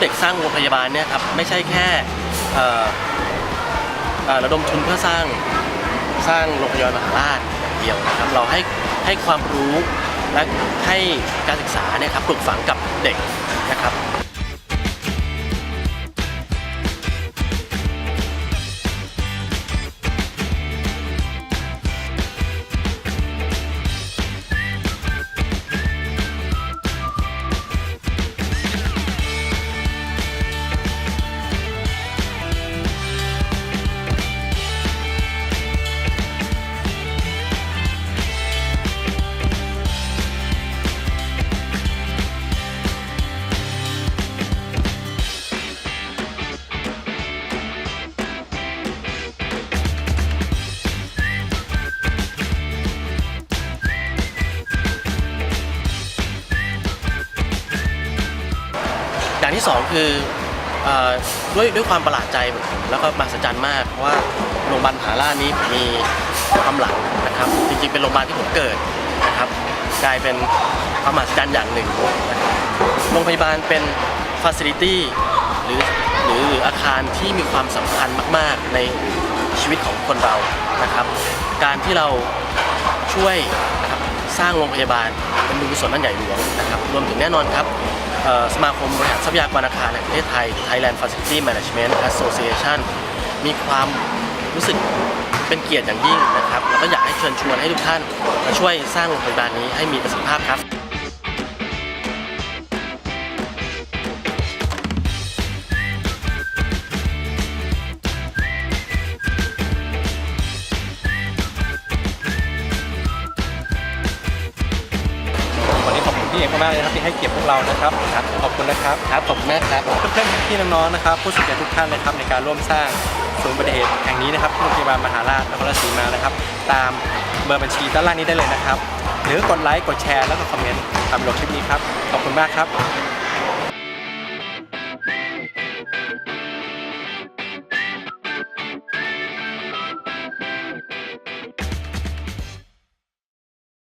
เด็กสร้างโรงพยาบาลเนี่ยครับไม่ใช่แค่เระดมทุนเพื่อสร้างสร้างโรงพยาบาลมหาราชอย่างเดียวนะครับเราให้ให้ความรู้และให้การศึกษาเนี่ยครับปลูกฝังกับเด็กนะครับ อย่างที่สองคืออด้วยด้วยความประหลาดใจแล้วก็มหัศจรรย์มากเพราะว่าโรงพยาบาลหารานี้มีความหลังนะครับ จริงๆเป็นโรงพยาบาลที่ผมเกิดนะครับกลายเป็นความมหัศจรรย์อย่างหนึ่งโรงพยาบาลเป็นฟ a ซิลิตี้หรือหรืออาคารที่มีความสำคัญมาก ๆ ในชีวิตของคนเรานะครับ การที่เราช่วยนะครับสร้างโรงพยาบาลเป็นบุญกุศลนั่นใหญ่หลวงนะครับ รวมถึงแน่นอนครับ สมาคมบริหารทรัพยากรอาคารแห่งประเทศไทย Thailand Facility Management Association มีความรู้สึกเป็นเกียรติอย่างยิ่งนะครับ แล้วก็อยากให้เชิญชวนให้ทุกท่านมาช่วยสร้างโรงพยาบาลนี้ให้มีประสิทธิภาพครับ พี่เอกมากๆเลยนะครับที่ให้เกียรติพวกเรานะครับครับขอบคุณนะครับครับขอบคุณมากครับเพื่อนๆพี่ๆน้องๆนะครับผู้สนใจทุกท่านนะครับในการร่วมสร้างศูนย์อุบัติเหตุแห่งนี้นะครับที่โรงพยาบาลมหาราชนครราชสีมานะครับ ตามเบอร์บัญชีด้านล่างนี้ได้เลยนะครับ หรือกดไลค์กดแชร์แล้วก็คอมเมนต์ตามลงคลิปนี้ครับขอบคุณมากครับ